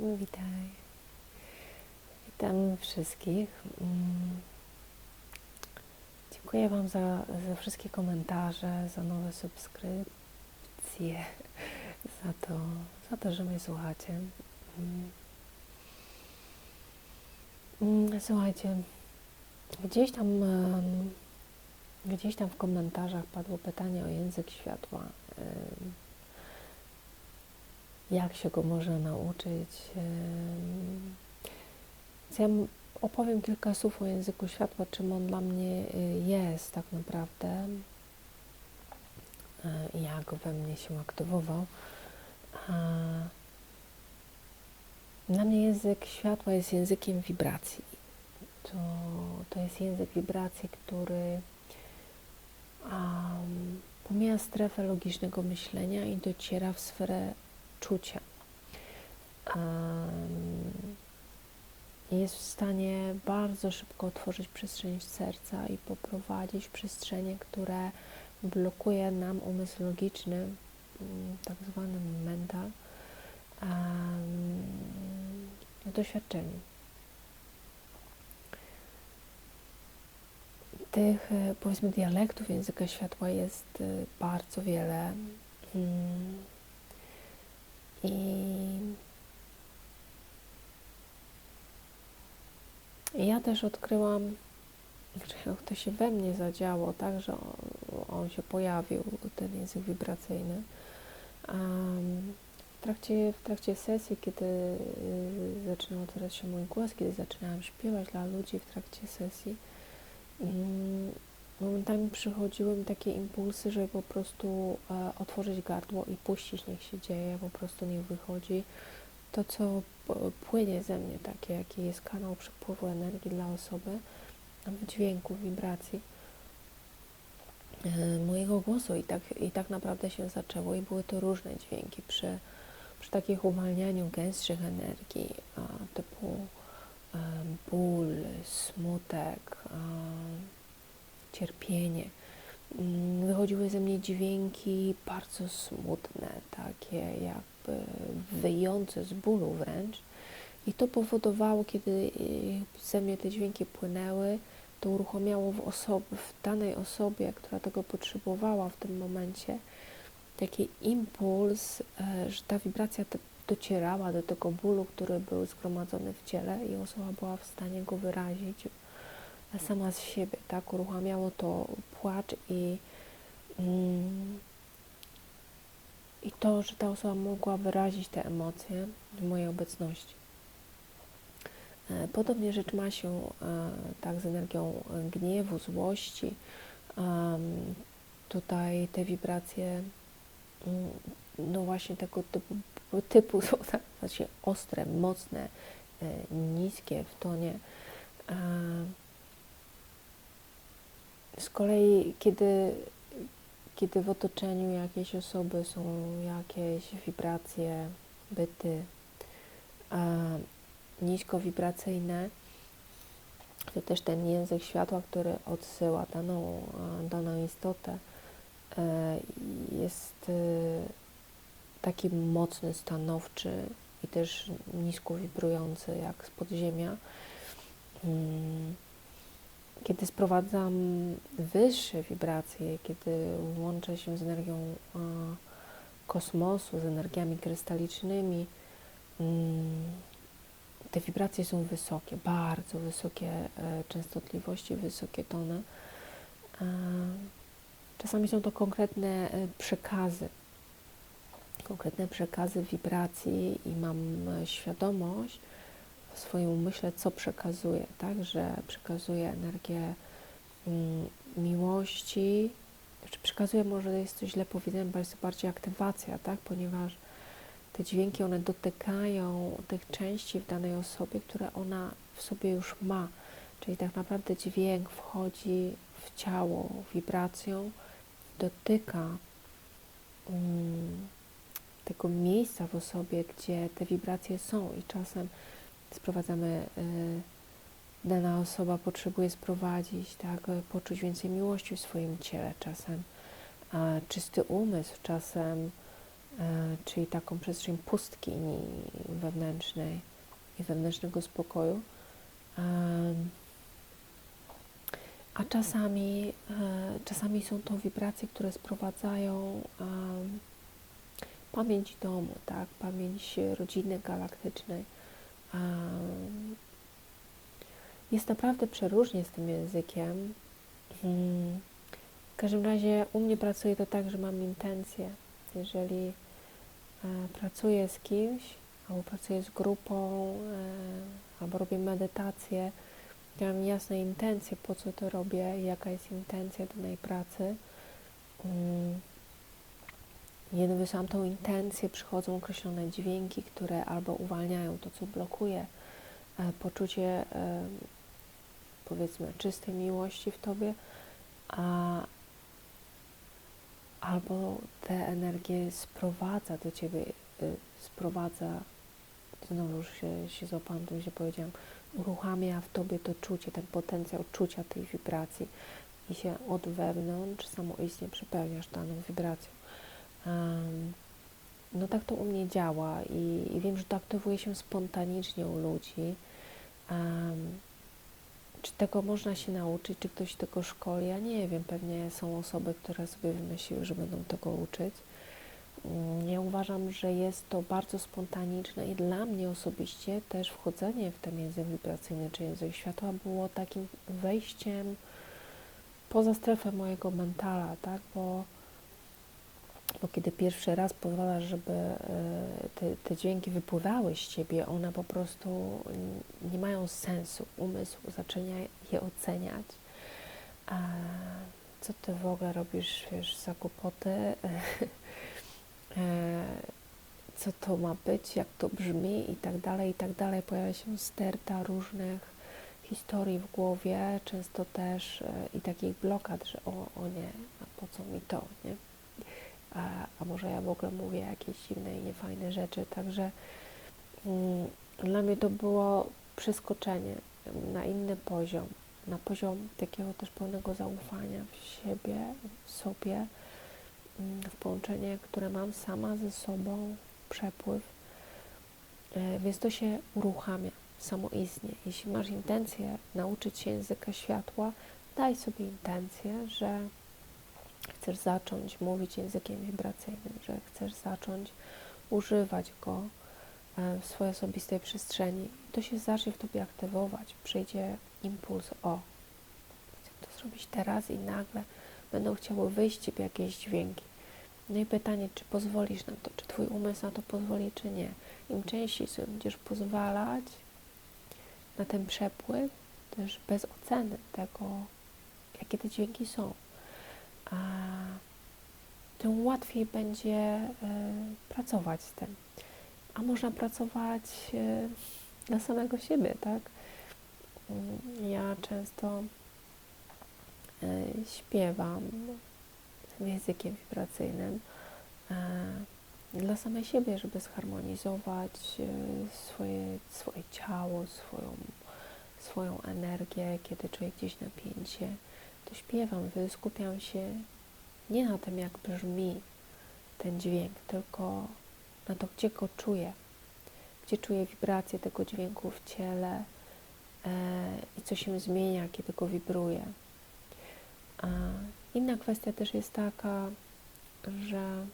Witaj. Witam wszystkich. Mm. Dziękuję Wam za, za wszystkie komentarze, za nowe subskrypcje, za to, za to, że mnie słuchacie. Mm. Mm, Słuchajcie, gdzieś tam, gdzieś tam w komentarzach padło pytanie o język światła. Jak się go można nauczyć? Ja opowiem kilka słów o języku światła, czym on dla mnie y, jest tak naprawdę, e, jak we mnie się aktywował. Dla mnie język światła jest językiem wibracji. To, to jest język wibracji, który um, pomija strefę logicznego myślenia i dociera w sferę czucia. Em, jest w stanie bardzo szybko otworzyć przestrzeń serca i poprowadzić w przestrzenie, które blokuje nam umysł logiczny, mm, tak zwany mental, em, doświadczeniu. Tych, e, powiedzmy, dialektów języka światła jest e, bardzo wiele. I ja też odkryłam, że to się we mnie zadziało, tak, że on, on się pojawił, ten język wibracyjny. Em, w, trakcie, w trakcie sesji, kiedy y, zaczynał otwierać się mój głos, kiedy zaczynałam śpiewać dla ludzi w trakcie sesji, mm, momentami przychodziły mi takie impulsy, żeby po prostu e, otworzyć gardło i puścić, niech się dzieje, po prostu niech wychodzi. To, co płynie ze mnie, takie, jaki jest kanał przepływu energii dla osoby, dźwięku, wibracji e, mojego głosu. I tak, i tak naprawdę się zaczęło i były to różne dźwięki przy, przy takich uwalnianiu gęstszych energii a, typu e, ból, smutek, cierpienie. Mm, Wychodziły ze mnie dźwięki bardzo smutne, takie jakby wyjące z bólu wręcz. I to powodowało, kiedy y, ze mnie te dźwięki płynęły, to uruchamiało w, osob- w danej osobie, która tego potrzebowała w tym momencie, taki impuls, e, że ta wibracja docierała do tego bólu, który był zgromadzony w ciele i osoba była w stanie go wyrazić sama z siebie, tak? Uruchamiało to płacz i, mm, i to, że ta osoba mogła wyrazić te emocje w mojej obecności. E, Podobnie rzecz ma się e, tak z energią e, gniewu, złości. Em, Tutaj te wibracje, mm, no właśnie tego typu, typu są tak właśnie ostre, mocne, e, niskie w tonie. Z kolei, kiedy, kiedy w otoczeniu jakiejś osoby są jakieś wibracje, byty, e, niskowibracyjne, to też ten język światła, który odsyła daną, daną istotę, e, jest e, taki mocny, stanowczy i też nisko wibrujący, jak z podziemia. Kiedy sprowadzam wyższe wibracje, kiedy łączę się z energią kosmosu, z energiami krystalicznymi, mm, te wibracje są wysokie, bardzo wysokie e, częstotliwości, wysokie tony. E, Czasami są to konkretne e, przekazy, konkretne przekazy wibracji i mam świadomość w swoim umyśle, co przekazuję, tak, że przekazuję energię mm, miłości, czy przekazuję, może jest to źle powiedziane, bardziej, bardziej aktywacja, tak, ponieważ te dźwięki, one dotykają tych części w danej osobie, które ona w sobie już ma. Czyli tak naprawdę dźwięk wchodzi w ciało wibracją, dotyka mm, tego miejsca w osobie, gdzie te wibracje są. I czasem sprowadzamy, y, dana osoba potrzebuje sprowadzić, tak, y, poczuć więcej miłości w swoim ciele czasem, czysty umysł czasem czyli taką przestrzeń pustki wewnętrznej i wewnętrznego spokoju. A czasami, czasami są to wibracje, które sprowadzają pamięć domu, tak? pamięć rodziny galaktycznej. Jest naprawdę przeróżnie z tym językiem. Hmm. W każdym razie u mnie pracuje to tak, że mam intencje. Jeżeli e, pracuję z kimś, albo pracuję z grupą, e, albo robię medytację, ja mam jasne intencje, po co to robię, jaka jest intencja danej pracy. Kiedy wysyłam tą intencję, przychodzą określone dźwięki, które albo uwalniają to, co blokuje e, poczucie powiedzmy czystej miłości w Tobie, a albo te energie sprowadza do Ciebie, y, sprowadza, znowu już się, się złapałam tym, że powiedziałam, uruchamia w Tobie to czucie, ten potencjał czucia tej wibracji i się od wewnątrz samoistnie przepełniasz daną wibracją. No tak to u mnie działa i, i, wiem, że to aktywuje się spontanicznie u ludzi. Czy tego można się nauczyć, czy ktoś tego szkoli? Ja nie wiem, pewnie są osoby, które sobie wymyśliły, że będą tego uczyć. Mm, ja uważam, że jest to bardzo spontaniczne i dla mnie osobiście też wchodzenie w ten język wibracyjny czy język światła było takim wejściem poza strefę mojego mentala, tak? Bo bo kiedy pierwszy raz pozwalasz, żeby e, te, te, dźwięki wypływały z ciebie, one po prostu nie mają sensu. Umysł zaczyna je oceniać. A co ty w ogóle robisz, wiesz, za kłopoty? E, co to ma być, jak to brzmi i tak dalej, i tak dalej. Pojawia się sterta różnych historii w głowie, często też e, i takich blokad, że o, o nie, a po co mi to, nie? A, a może ja w ogóle mówię jakieś dziwne i niefajne rzeczy. Także mm, dla mnie to było przeskoczenie na inny poziom, na poziom takiego też pełnego zaufania w siebie, w sobie, mm, w połączenie, które mam sama ze sobą, przepływ. E, więc to się uruchamia samoistnie. Jeśli masz intencję nauczyć się języka światła, daj sobie intencję, że chcesz zacząć mówić językiem wibracyjnym, że chcesz zacząć używać go e, w swojej osobistej przestrzeni, to się zacznie w tobie aktywować. Przyjdzie impuls, o, chcę to zrobić teraz i nagle będą chciały wyjść z ciebie jakieś dźwięki. No i pytanie, czy pozwolisz na to, czy twój umysł na to pozwoli, czy nie. Im częściej sobie będziesz pozwalać na ten przepływ, też bez oceny tego, jakie te dźwięki są, tym łatwiej będzie e, pracować z tym. A można pracować e, dla samego siebie, tak? Ja często e, śpiewam językiem wibracyjnym dla samej siebie, żeby zharmonizować swoje, swoje ciało, swoją, swoją energię, kiedy czuję gdzieś napięcie to śpiewam, skupiam się nie na tym, jak brzmi ten dźwięk, tylko na to, gdzie go czuję, gdzie czuję wibrację tego dźwięku w ciele e, i co się zmienia, kiedy go wibruje. A inna kwestia też jest taka, że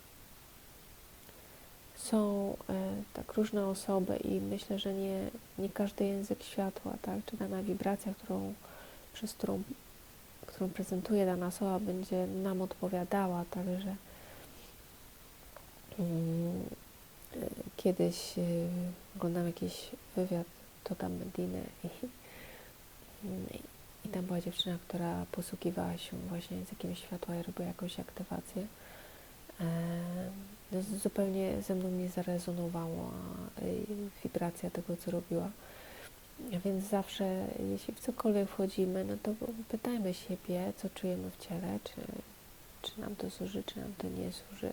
są e, tak różne osoby i myślę, że nie, nie każdy język światła, tak, czy dana wibracja, którą, przez którą którą prezentuje dana osoba, będzie nam odpowiadała, także mm, kiedyś y, oglądam jakiś wywiad Tota Mediny i, i tam była dziewczyna, która posługiwała się właśnie językiem światła i robiła jakąś aktywację. No, zupełnie ze mną nie zarezonowała wibracja tego, co robiła. Więc zawsze, jeśli w cokolwiek wchodzimy, no to pytajmy siebie, co czujemy w ciele, czy, czy nam to służy, czy nam to nie służy.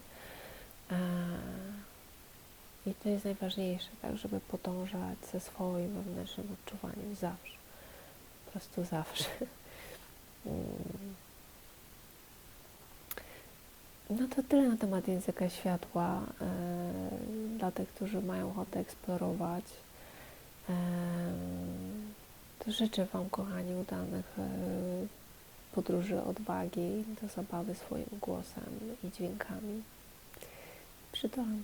I to jest najważniejsze, tak, żeby podążać ze swoim wewnętrznym odczuwaniem zawsze. Po prostu zawsze. No to tyle na temat języka światła. E, dla tych, którzy mają ochotę eksplorować. To życzę Wam, kochani, udanych e, podróży odwagi do zabawy swoim głosem i dźwiękami. Przytulam.